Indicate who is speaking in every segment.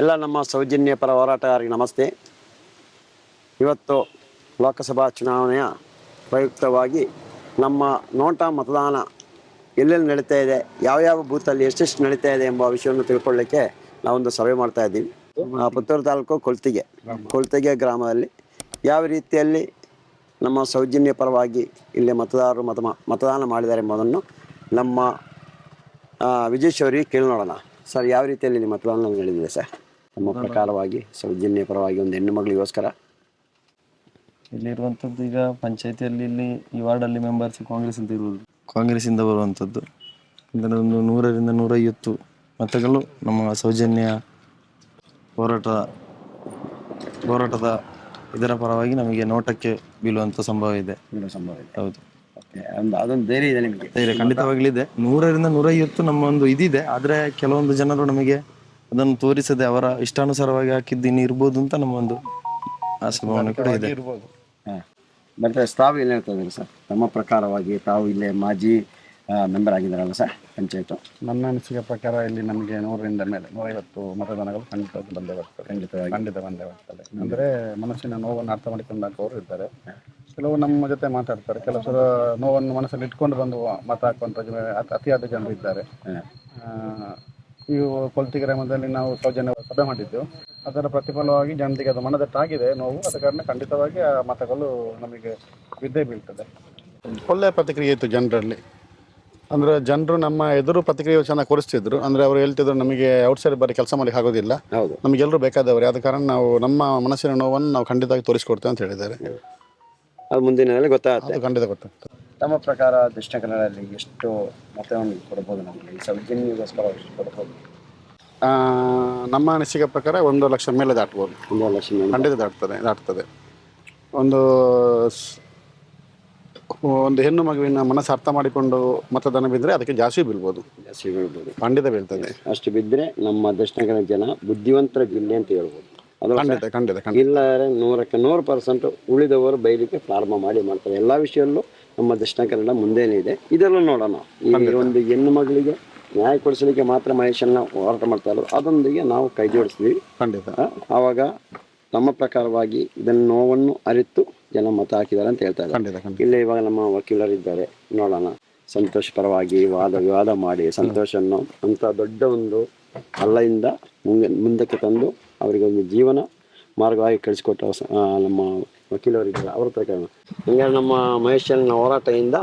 Speaker 1: ಎಲ್ಲ ನಮ್ಮ ಸೌಜನ್ಯ ಪರ ಹೋರಾಟಗಾರರಿಗೆ ನಮಸ್ತೆ. ಇವತ್ತು ಲೋಕಸಭಾ ಚುನಾವಣೆಯ ಪ್ರಯುಕ್ತವಾಗಿ ನಮ್ಮ ನೋಟ ಮತದಾನ ಎಲ್ಲೆಲ್ಲಿ ನಡೀತಾ ಇದೆ ಯಾವ್ಯಾವ ಬೂತಲ್ಲಿ ಎಷ್ಟೆಷ್ಟು ನಡೀತಾ ಇದೆ ಎಂಬ ವಿಷಯವನ್ನು ತಿಳ್ಕೊಳ್ಳಿಕ್ಕೆ ನಾವೊಂದು ಸರ್ವೆ ಮಾಡ್ತಾ ಇದ್ದೀವಿ. ಪುತ್ತೂರು ತಾಲೂಕು ಕೊಳ್ತಿಗೆ ಕೊಳ್ತಿಗೆ ಗ್ರಾಮದಲ್ಲಿ ಯಾವ ರೀತಿಯಲ್ಲಿ ನಮ್ಮ ಸೌಜನ್ಯ ಪರವಾಗಿ ಇಲ್ಲಿ ಮತದಾರರು ಮತ ಮತದಾನ ಮಾಡಿದ್ದಾರೆ ಎಂಬುದನ್ನು ನಮ್ಮ ವಿಜೇಶ್ ಕೇಳಿ ನೋಡೋಣ. ಸರ್, ಯಾವ ರೀತಿಯಲ್ಲಿ ನಿಮ್ಮ ಮತದಾನ ನಡೆದಿದೆ ಸರ್? ನಮ್ಮ ಪ್ರಕಾರವಾಗಿ ಸೌಜನ್ಯ ಪರವಾಗಿ ಒಂದು ಹೆಣ್ಣು ಮಗಳಿಗೋಸ್ಕರ.
Speaker 2: ಇಲ್ಲಿರುವಂಥದ್ದು ಈಗ ಪಂಚಾಯತಿಯಲ್ಲಿ ಇಲ್ಲಿ ಈ ವಾರ್ಡಲ್ಲಿ ಮೆಂಬರ್ಸ್ ಕಾಂಗ್ರೆಸ್ ಅಂತ ಇರುವುದು. ಕಾಂಗ್ರೆಸ್ಸಿಂದ ಬರುವಂಥದ್ದು. ಅಂದರೆ ಒಂದು ನೂರರಿಂದ ನೂರೈವತ್ತು ಮತಗಳು ನಮ್ಮ ಸೌಜನ್ಯ ಹೋರಾಟ ಹೋರಾಟದ ಇದರ ಪರವಾಗಿ ನಮಗೆ ನೋಟಕ್ಕೆ ಬೀಳುವಂಥ ಸಂಭವ ಇದೆ.
Speaker 1: ಸಂಭವ ಇದೆ.
Speaker 2: ಹೌದು.
Speaker 1: ಒಂದು ಅದೊಂದು ಧೈರ್ಯ ಇದೆ ನಿಮಗೆ.
Speaker 2: ಧೈರ್ಯ ಖಂಡಿತವಾಗ್ಲಿದೆ ನೂರರಿಂದ ನೂರೈವತ್ತು ನಮ್ಮ ಒಂದು ಇದಿದೆ. ಆದರೆ ಕೆಲವೊಂದು ಜನರು ನಮಗೆ ಅದನ್ನು ತೋರಿಸದೆ ಅವರ ಇಷ್ಟಾನುಸಾರವಾಗಿ ಹಾಕಿದ್ದೀನಿ ಇರ್ಬೋದು ಅಂತ ನಮ್ಮೊಂದು ಆಶಾಭಾವನೆ ಕೂಡ ಇದೆ.
Speaker 1: ಹಾಂ. ಮತ್ತೆ ತಾವು ಏನು ಹೇಳ್ತಾ ಇದ್ದೀರಿ ಸರ್? ತಮ್ಮ ಪ್ರಕಾರವಾಗಿ ತಾವು ಇಲ್ಲೇ ಮಾಜಿ ಮೆಂಬರ್ ಆಗಿದ್ದಾರಲ್ಲ ಸರ್ ಪಂಚಾಯತು?
Speaker 3: ನನ್ನ ಅನಿಸಿಕೆ ಪ್ರಕಾರ ಇಲ್ಲಿ ನಮಗೆ ನೂರರಿಂದ ಮೇಲೆ ನೂರೈವತ್ತು ಮತದಾನಗಳು ಖಂಡಿತ ಬಂದೇ ಬರ್ತದೆ.
Speaker 1: ಖಂಡಿತವಾಗಿ.
Speaker 3: ಖಂಡಿತ ಬಂದೇ ಬರ್ತದೆ. ಅಂದರೆ ಮನಸ್ಸಿನ ನೋವನ್ನು ಅರ್ಥ ಮಾಡಿಕೊಂಡವರು ಇದ್ದಾರೆ. ಕೆಲವು ನಮ್ಮ ಜೊತೆ ಮಾತಾಡ್ತಾರೆ ಕೆಲವು ಸಲ ನೋವನ್ನು ಮನಸ್ಸಲ್ಲಿ ಇಟ್ಕೊಂಡು ಬಂದು ಮತ ಹಾಕುವಂಥ ಜನ ಅತಿ- ಅತಿಯಾದ ಜನರು ಇದ್ದಾರೆ. ಆ, ಈ ಕೊಲ್ತಿ ಗ್ರಾಮದಲ್ಲಿ ನಾವು ಸೌಜನ್ಯ ಸಭೆ ಮಾಡಿದ್ದು. ಅದರ ಪ್ರತಿಫಲವಾಗಿ ಜನರಿಗೆ ಅದು ಮನದಟ್ಟಾಗಿದೆ. ನೋವು ಅದ ಕಾರಣ ಖಂಡಿತವಾಗಿ ಆ ಮತಗಳು ನಮಗೆ ಬಿದ್ದೇ ಬೀಳ್ತದೆ. ಒಳ್ಳೆಯ ಪ್ರತಿಕ್ರಿಯೆ ಇತ್ತು ಜನರಲ್ಲಿ. ಅಂದರೆ ಜನರು ನಮ್ಮ ಎದುರು ಪ್ರತಿಕ್ರಿಯೆ ಚೆನ್ನಾಗಿ ಕೊಡಿಸ್ತಿದ್ರು ಅಂದರೆ ಅವರು ಹೇಳ್ತಿದ್ರು ನಮಗೆ ಔಟ್ಸೈಡ್ ಬರೀ ಕೆಲಸ ಮಾಡಲಿಕ್ಕೆ ಆಗೋದಿಲ್ಲ.
Speaker 1: ಹೌದು.
Speaker 3: ನಮಗೆಲ್ಲರೂ ಬೇಕಾದವರು. ಆದ ಕಾರಣ ನಾವು ನಮ್ಮ ಮನಸ್ಸಿನ ನೋವನ್ನು ನಾವು ಖಂಡಿತವಾಗಿ ತೋರಿಸ್ಕೊಡ್ತೇವೆ ಅಂತ ಹೇಳಿದ್ದಾರೆ.
Speaker 1: ಅದು ಮುಂದಿನ ಗೊತ್ತಾಗುತ್ತೆ.
Speaker 3: ಖಂಡಿತ ಗೊತ್ತಾಗ್ತದೆ.
Speaker 1: ತಮ್ಮ ಪ್ರಕಾರ ದಕ್ಷಿಣ ಕನ್ನಡದಲ್ಲಿ ಎಷ್ಟು ಮತವನ್ನು ಕೊಡ್ಬೋದು ನಮಗೆ? ಈ ಸೌಜನ್ಯಗೋಸ್ಕರ ಎಷ್ಟು ಕೊಡ್ಬೋದು.
Speaker 3: ಆ, ನಮ್ಮ ಅನಿಸಿಕೆ ಪ್ರಕಾರ ಒಂದು ಲಕ್ಷ ಮೇಲೆ ದಾಟ್ಬೋದು.
Speaker 1: ಒಂದು ಲಕ್ಷ ಮೇಲೆ.
Speaker 3: ಖಂಡಿತ ದಾಟ್ತದೆ ದಾಟ್ತದೆ. ಒಂದು ಸ್- ಒಂದು ಹೆಣ್ಣು ಮಗುವಿನ ಮನಸ್ಸು ಅರ್ಥ ಮಾಡಿಕೊಂಡು ಮತದಾನ ಬಿದ್ದರೆ ಅದಕ್ಕೆ ಜಾಸ್ತಿ ಬೀಳ್ಬೋದು.
Speaker 1: ಜಾಸ್ತಿ ಬೀಳ್ಬೋದು.
Speaker 3: ಖಂಡಿತ ಬೀಳ್ತದೆ.
Speaker 1: ಅಷ್ಟು ಬಿದ್ದರೆ ನಮ್ಮ ದಕ್ಷಿಣ ಕನ್ನಡ ಜನ ಬುದ್ಧಿವಂತರ ಜಿಲ್ಲೆ ಅಂತ ಹೇಳ್ಬೋದು. ಅದು
Speaker 3: ಖಂಡಿತ ಖಂಡಿತ ಖಂಡಿತ.
Speaker 1: ಇಲ್ಲದ್ರೆ ನೂರಕ್ಕೆ ನೂರು ಪರ್ಸೆಂಟ್ ಉಳಿದವರು ಬೈಲಿಕ್ಕೆ ಪ್ರಾರಂಭ ಮಾಡಿ ಮಾಡ್ತಾರೆ. ಎಲ್ಲ ವಿಷಯಲ್ಲೂ ನಮ್ಮ ದಕ್ಷಿಣ ಕನ್ನಡ ಮುಂದೆನೇ ಇದೆ. ಇದೆಲ್ಲ ನೋಡೋಣ. ಈ ಒಂದು ಹೆಣ್ಣು ಮಗಳಿಗೆ ನ್ಯಾಯ ಕೊಡಿಸಲಿಕ್ಕೆ ಮಾತ್ರ ಮಹೇಶನ್ನ ಹೋರಾಟ ಮಾಡ್ತಾ ಇರೋದು. ಅದೊಂದಿಗೆ ನಾವು ಕೈ ಜೋಡಿಸ್ತೀವಿ.
Speaker 3: ಖಂಡಿತ.
Speaker 1: ಆವಾಗ ನಮ್ಮ ಪ್ರಕಾರವಾಗಿ ಇದನ್ನು ನೋವನ್ನು ಅರಿತು ಜನ ಮತ ಹಾಕಿದ್ದಾರೆ ಅಂತ ಹೇಳ್ತಾ ಇದ್ದಾರೆ. ಇಲ್ಲೇ ಇವಾಗ ನಮ್ಮ ವಕೀಲರಿದ್ದಾರೆ ನೋಡೋಣ. ಸಂತೋಷ ಪರವಾಗಿ ವಾದ ವಿವಾದ ಮಾಡಿ ಸಂತೋಷನ್ನು ಅಂತ ದೊಡ್ಡ ಒಂದು ಅಲ್ಲೆಯಿಂದ ಮುಂದೆ ಮುಂದಕ್ಕೆ ತಂದು ಅವರಿಗೆ ಒಂದು ಜೀವನ ಮಾರ್ಗವಾಗಿ ಕಳಿಸಿಕೊಟ್ಟ ನಮ್ಮ ವಕೀಲರಿದ್ದಾರೆ ಅವ್ರ ಪ್ರಕಾರ ಹಂಗಾಗಿ ನಮ್ಮ ಮಹೇಶನ ಹೋರಾಟದಿಂದ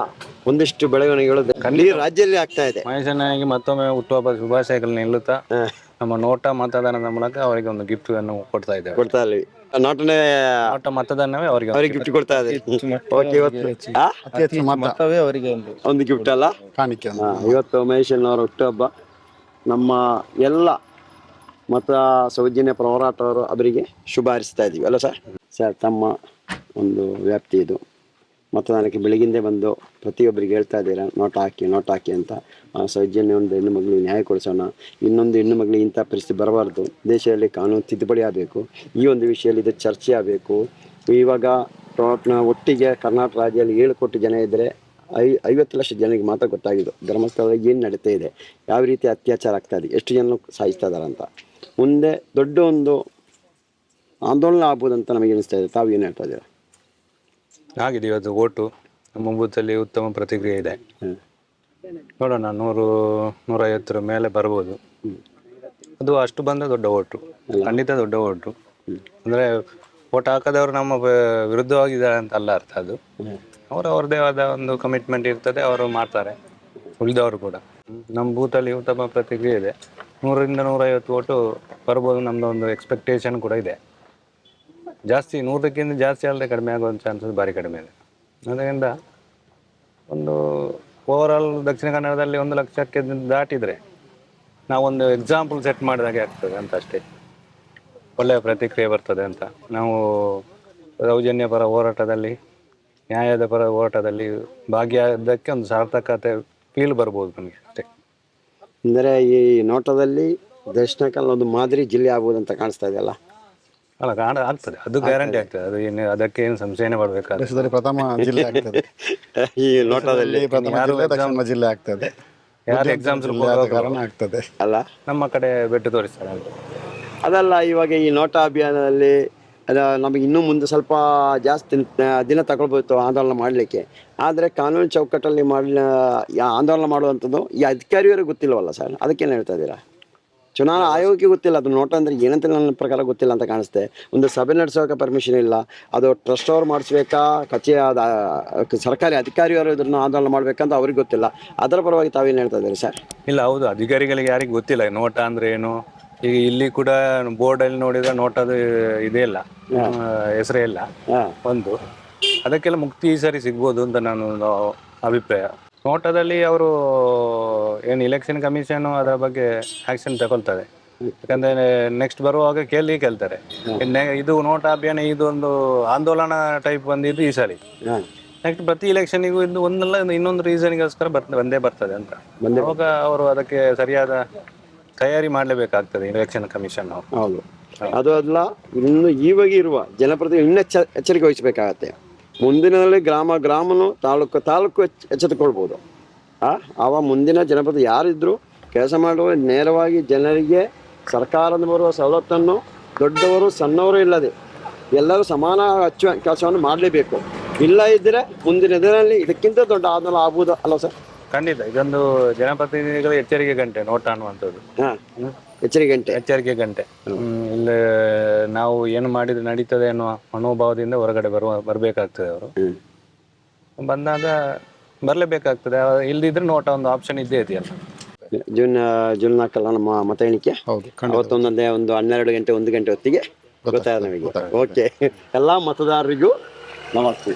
Speaker 1: ಒಂದಿಷ್ಟು ಬೆಳವಣಿಗೆಗಳು ಇಡೀ ರಾಜ್ಯದಲ್ಲಿ ಆಗ್ತಾ ಇದೆ.
Speaker 4: ಮಹೇಶನಿಗೆ ಮತ್ತೊಮ್ಮೆ ಹುಟ್ಟುಹಬ್ಬ ಶುಭಾಶಯಗಳನ್ನ ನಿಲ್ಲುತ್ತಾ ನಮ್ಮ ನೋಟ ಮತದಾನದ ಮೂಲಕ ಅವರಿಗೆ ಒಂದು ಗಿಫ್ಟ್ ಅನ್ನು ಕೊಡ್ತಾ ಇದ್ದೇವೆ.
Speaker 1: ಕೊಡ್ತಾ ಇದ್ವಿ ನಾಟನೆ
Speaker 4: ಆಟ ಮತದಾನವೇ ಅವರಿಗೆ
Speaker 1: ಅವ್ರಿಗೆ ಗಿಫ್ಟ್ ಕೊಡ್ತಾ ಇದೆ ಓಕೆ ಇವತ್ತು ಆ?
Speaker 2: ಮತವೇ ಅವರಿಗೆ ಒಂದು
Speaker 1: ಒಂದು ಗಿಫ್ಟ್ ಅಲ್ಲ?
Speaker 3: ಕಾಣಿಕೆ ಇವತ್ತು
Speaker 1: ಮಹೇಶನ್ ಇವತ್ತು ಮಹೇಶಣ್ಣವರ ಹುಟ್ಟುಹಬ್ಬ. ನಮ್ಮ ಎಲ್ಲ ಮತ ಸೌಜನ್ಯ ಪರ ಹೋರಾಟವರು ಅವರಿಗೆ ಶುಭ ಹಾರಿಸ್ತಾ ಇದ್ದೀವಿ ಅಲ್ಲ ಸರ್? ಸರ್, ತಮ್ಮ ಒಂದು ವ್ಯಾಪ್ತಿ ಇದು. ಮತದಾನಕ್ಕೆ ಬೆಳಗಿಂದೆ ಬಂದು ಪ್ರತಿಯೊಬ್ಬರಿಗೆ ಹೇಳ್ತಾ ಇದ್ದೀರಾ, ನೋಟ್ ಹಾಕಿ ನೋಟ್ ಹಾಕಿ ಅಂತ. ಆ ಸೌಜನ್ಯ ಒಂದು ಹೆಣ್ಣು ಮಗಳಿಗೆ ನ್ಯಾಯ ಕೊಡಿಸೋಣ. ಇನ್ನೊಂದು ಹೆಣ್ಣು ಮಗಳಿಗೆ ಇಂಥ ಪರಿಸ್ಥಿತಿ ಬರಬಾರ್ದು. ದೇಶದಲ್ಲಿ ಕಾನೂನು ತಿದ್ದುಪಡಿ ಆಗಬೇಕು. ಈ ಒಂದು ವಿಷಯದಲ್ಲಿ ಇದು ಚರ್ಚೆ ಆಗಬೇಕು. ಇವಾಗ ಟೋಟ್ನ ಒಟ್ಟಿಗೆ ಕರ್ನಾಟಕ ರಾಜ್ಯದಲ್ಲಿ ಏಳು ಕೋಟಿ ಜನ ಇದ್ದರೆ ಐ, ಐವತ್ತು ಲಕ್ಷ ಜನರಿಗೆ ಮಾತ್ರ ಗೊತ್ತಾಗಿದ್ದು. ಧರ್ಮಸ್ಥಳದಲ್ಲಿ ಏನು ನಡೀತಾ ಇದೆ? ಯಾವ ರೀತಿ ಅತ್ಯಾಚಾರ ಆಗ್ತಾ ಇದೆ? ಎಷ್ಟು ಜನ ಸಾಯಿಸ್ತಾ ಇದ್ದಾರೆ ಅಂತ. ಮುಂದೆ ದೊಡ್ಡ ಒಂದು ಆಂದೋಲನ ಅಂತ ನಮಗೆ ಅನಿಸ್ತಾ ಇದೆ. ತಾವು ಏನು ಹೇಳ್ತಾ ಇದ್ದೀರಾ?
Speaker 4: ಆಗಿದೆ ಇವತ್ತು ಓಟು. ನಮ್ಮ ಬೂತಲ್ಲಿ ಉತ್ತಮ ಪ್ರತಿಕ್ರಿಯೆ ಇದೆ. ನೋಡೋಣ ನೂರು ನೂರೈವತ್ತರ ಮೇಲೆ ಬರ್ಬೋದು. ಅದು ಅಷ್ಟು ಬಂದ ದೊಡ್ಡ ಓಟು. ಖಂಡಿತ ದೊಡ್ಡ ಓಟು. ಅಂದರೆ ಓಟ್ ಹಾಕದವರು ನಮ್ಮ ವಿರುದ್ಧವಾಗಿದ್ದಾರೆ ಅಂತ ಅಲ್ಲ ಅರ್ಥ ಅದು. ಅವರು ಅವ್ರದೇ ಆದ ಒಂದು ಕಮಿಟ್ಮೆಂಟ್ ಇರ್ತದೆ ಅವರು ಮಾಡ್ತಾರೆ. ಉಳಿದವರು ಕೂಡ. ನಮ್ಮ ಬೂತಲ್ಲಿ ಉತ್ತಮ ಪ್ರತಿಕ್ರಿಯೆ ಇದೆ. ನೂರರಿಂದ ನೂರೈವತ್ತು ಓಟು ಬರ್ಬೋದು ನಮ್ಮದೊಂದು ಎಕ್ಸ್ಪೆಕ್ಟೇಷನ್ ಕೂಡ ಇದೆ. ಜಾಸ್ತಿ ನೂರಕ್ಕಿಂತ ಜಾಸ್ತಿ ಅಲ್ಲದೆ ಕಡಿಮೆ ಆಗೋ ಚಾನ್ಸಸ್ ಭಾರಿ ಕಡಿಮೆ ಇದೆ. ಅದರಿಂದ ಒಂದು ಓವರಾಲ್ ದಕ್ಷಿಣ ಕನ್ನಡದಲ್ಲಿ ಒಂದು ಲಕ್ಷಕ್ಕೆ ದಾಟಿದರೆ ನಾವೊಂದು ಎಕ್ಸಾಂಪಲ್ ಸೆಟ್ ಮಾಡಿದಾಗೆ ಆಗ್ತದೆ ಅಂತ ಅಷ್ಟೇ. ಒಳ್ಳೆಯ ಪ್ರತಿಕ್ರಿಯೆ ಬರ್ತದೆ ಅಂತ. ನಾವು ಸೌಜನ್ಯ ಪರ ಹೋರಾಟದಲ್ಲಿ, ನ್ಯಾಯದ ಪರ ಹೋರಾಟದಲ್ಲಿ ಭಾಗಿಯಾದಕ್ಕೆ ಒಂದು ಸಾರ್ಥಕತೆ ಫೀಲ್ ಬರ್ಬೋದು ನಮಗೆ ಅಷ್ಟೇ.
Speaker 1: ಅಂದರೆ ಈ ನೋಟದಲ್ಲಿ ದಕ್ಷಿಣ ಕನ್ನಡ ಒಂದು ಮಾದರಿ ಜಿಲ್ಲೆ ಆಗ್ಬೋದಂತ ಕಾಣಿಸ್ತಾ ಇದೆಯಲ್ಲ
Speaker 4: ಅಲ್ಲ ಕಾಣ ಆಗ್ತದೆ. ಅದು ಗ್ಯಾರಂಟಿ ಆಗ್ತದೆ. ಅದು ಏನು ಅದಕ್ಕೆ ಏನು ಸಂಶಯನೇ ಪಡಬೇಕಾದ್ರೆ
Speaker 3: ದೇಶದಲ್ಲಿ ಪ್ರಥಮ ಜಿಲ್ಲೆ ಆಗ್ತದೆ.
Speaker 1: ಈ ನೋಟದಲ್ಲಿ
Speaker 3: ಇಲ್ಲಿ ಪ್ರಥಮ ಜಿಲ್ಲೆ ದಕ್ಷಿಣ ಜಿಲ್ಲೆ ಆಗ್ತದೆ.
Speaker 4: ಯಾರು ಎಕ್ಸಾಮ್ಸ್
Speaker 3: ಜಿಲ್ಲೆ ಆದ ಕಾರಣ ಆಗ್ತದೆ.
Speaker 1: ಅಲ್ಲ?
Speaker 4: ನಮ್ಮ ಕಡೆ ಬೆಟ್ಟು ತೋರಿಸ್ತಾರೆ ಅಂತ.
Speaker 1: ಅದಲ್ಲ ಇವಾಗ ಈ ನೋಟಾ ಅಭಿಯಾನದಲ್ಲಿ ಅದ ನಮಗೆ ಇನ್ನೂ ಮುಂದೆ ಸ್ವಲ್ಪ ಜಾಸ್ತಿ ದಿನ ತಗೊಳ್ಬೋದು ಆಂದೋಲನ ಮಾಡಲಿಕ್ಕೆ. ಆದರೆ ಕಾನೂನು ಚೌಕಟ್ಟಲ್ಲಿ ಮಾಡಲ ಆಂದೋಲನ ಮಾಡುವಂಥದ್ದು ಈ ಅಧಿಕಾರಿಯವರಿಗೆ ಗೊತ್ತಿಲ್ಲವಲ್ಲ ಸರ್? ಅದಕ್ಕೇನು ಹೇಳ್ತಾ ಇದ್ದೀರಾ? ಚುನಾವಣಾ ಆಯೋಗಕ್ಕೆ ಗೊತ್ತಿಲ್ಲ ಅದು ನೋಟ ಅಂದರೆ ಏನಂತ ನನ್ನ ಪ್ರಕಾರ ಗೊತ್ತಿಲ್ಲ ಅಂತ ಕಾಣಿಸುತ್ತೆ ಒಂದು ಸಭೆ ನಡೆಸೋಕೆ ಪರ್ಮಿಷನ್ ಇಲ್ಲ ಅದು ಟ್ರಸ್ಟ್ ಅವ್ರು ಮಾಡಿಸ್ಬೇಕಾ ಕಚೇ ಅದ ಸರ್ಕಾರಿ ಅಧಿಕಾರಿಯವರು ಇದನ್ನು ಆಂದೋಲನ ಮಾಡಬೇಕಂತ ಅವ್ರಿಗೆ ಗೊತ್ತಿಲ್ಲ. ಅದರ ಪರವಾಗಿ ತಾವೇನು ಹೇಳ್ತಾ ಇದ್ದೀರಿ ಸರ್?
Speaker 4: ಇಲ್ಲ ಹೌದು ಅಧಿಕಾರಿಗಳಿಗೆ ಯಾರಿಗೂ ಗೊತ್ತಿಲ್ಲ ನೋಟ ಅಂದ್ರೆ ಏನು? ಈಗ ಇಲ್ಲಿ ಕೂಡ ಬೋರ್ಡಲ್ಲಿ ನೋಡಿದ್ರೆ ನೋಟದ ಇದೇ ಇಲ್ಲ ಹೆಸರೇ ಇಲ್ಲ ಒಂದು. ಅದಕ್ಕೆಲ್ಲ ಮುಕ್ತಿ ಈ ಸರಿ ಸಿಗ್ಬೋದು ಅಂತ ನಾನು ಅಭಿಪ್ರಾಯ. ನೋಟದಲ್ಲಿ ಅವರು ಏನು ಇಲೆಕ್ಷನ್ ಕಮಿಷನ್ ಅದರ ಬಗ್ಗೆ ಆಕ್ಷನ್ ತಗೊಳ್ತಾರೆ. ಯಾಕಂದ್ರೆ ನೆಕ್ಸ್ಟ್ ಬರುವಾಗ ಕೇಳಿ ಕೇಳ್ತಾರೆ. ಇದು ನೋಟ ಅಭಿಯಾನ ಇದೊಂದು ಆಂದೋಲನ ಟೈಪ್ ಬಂದಿದ್ದು ಈ ಸಾರಿ. ನೆಕ್ಸ್ಟ್ ಪ್ರತಿ ಇಲೆಕ್ಷನಿಗೂ ಇದು ಒಂದಲ್ಲ ಇನ್ನೊಂದು ರೀಸನ್ಗೋಸ್ಕರ ಬರ್ತ ಬಂದೇ ಬರ್ತದೆ ಅಂತ. ಅವಾಗ ಅವರು ಅದಕ್ಕೆ ಸರಿಯಾದ ತಯಾರಿ ಮಾಡಲೇಬೇಕಾಗ್ತದೆ ಇಲೆಕ್ಷನ್ ಕಮಿಷನ್
Speaker 1: ಹೌದು. ಅದು ಅಲ್ಲ ಇನ್ನು ಇವಾಗ ಇರುವ ಜನಪ್ರತಿನಿಧಿ ಇನ್ನೂ ಎಚ್ಚ ಎಚ್ಚರಿಕೆ ವಹಿಸಬೇಕಾಗತ್ತೆ. ಮುಂದಿನಲ್ಲಿ ಗ್ರಾಮ ಗ್ರಾಮನು ತಾಲೂಕು ತಾಲೂಕು ಎಚ್ ಎಚ್ಚೆತ್ತುಕೊಳ್ಬೋದು. ಆ ಆವ ಮುಂದಿನ ಜನಪದ ಯಾರಿದ್ರು ಕೆಲಸ ಮಾಡುವ ನೇರವಾಗಿ ಜನರಿಗೆ ಸರ್ಕಾರದಿಂದ ಬರುವ ಸವಲತ್ತನ್ನು ದೊಡ್ಡವರು ಸಣ್ಣವರು ಇಲ್ಲದೆ ಎಲ್ಲರೂ ಸಮಾನ ಹಚ್ಚುವ ಕೆಲಸವನ್ನು ಮಾಡಲೇಬೇಕು. ಇಲ್ಲ ಇದ್ದರೆ ಮುಂದಿನ ದಿನದಲ್ಲಿ ಇದಕ್ಕಿಂತ ದೊಡ್ಡ ಆಂದೋಲನ ಆಗುವುದು ಅಲ್ಲ ಸರ್?
Speaker 4: ಖಂಡಿತ. ಇದೊಂದು ಜನಪ್ರತಿನಿಧಿಗಳ ಎಚ್ಚರಿಕೆ ಗಂಟೆ ನೋಟ ಅನ್ನುವಂಥದ್ದು.
Speaker 1: ಹಾಂ. ಎಚ್ಚರಿಕೆ ಗಂಟೆ.
Speaker 4: ಎಚ್ಚರಿಕೆ ಗಂಟೆ. ಹ್ಮ್, ಇಲ್ಲಿ ನಾವು ಏನು ಮಾಡಿದ್ರೆ ನಡೀತದೆ ಅನ್ನೋ ಮನೋಭಾವದಿಂದ ಹೊರಗಡೆ ಬರುವ ಬರಬೇಕಾಗ್ತದೆ ಅವರು. ಬಂದಾಗ ಬರಲೇಬೇಕಾಗ್ತದೆ. ಇಲ್ದಿದ್ರೆ ನೋಟ ಒಂದು ಆಪ್ಷನ್ ಇದ್ದೇ ಇದೆಯಲ್ಲ.
Speaker 1: ಜೂನ್ ಜೂನ್ ನಾಲ್ಕಲ್ಲ ನಮ್ಮ ಮತ ಎಣಿಕೆ?
Speaker 3: ಹೌದು
Speaker 1: ಅವತ್ತೊಂದೊಂದೇ ಒಂದು ಹನ್ನೆರಡು ಗಂಟೆ ಒಂದು ಗಂಟೆ ಹೊತ್ತಿಗೆ ಗೊತ್ತಾಯ್ತು ನಮಗೆ. ಓಕೆ ಎಲ್ಲ ಮತದಾರರಿಗೂ ನಮಸ್ತೆ.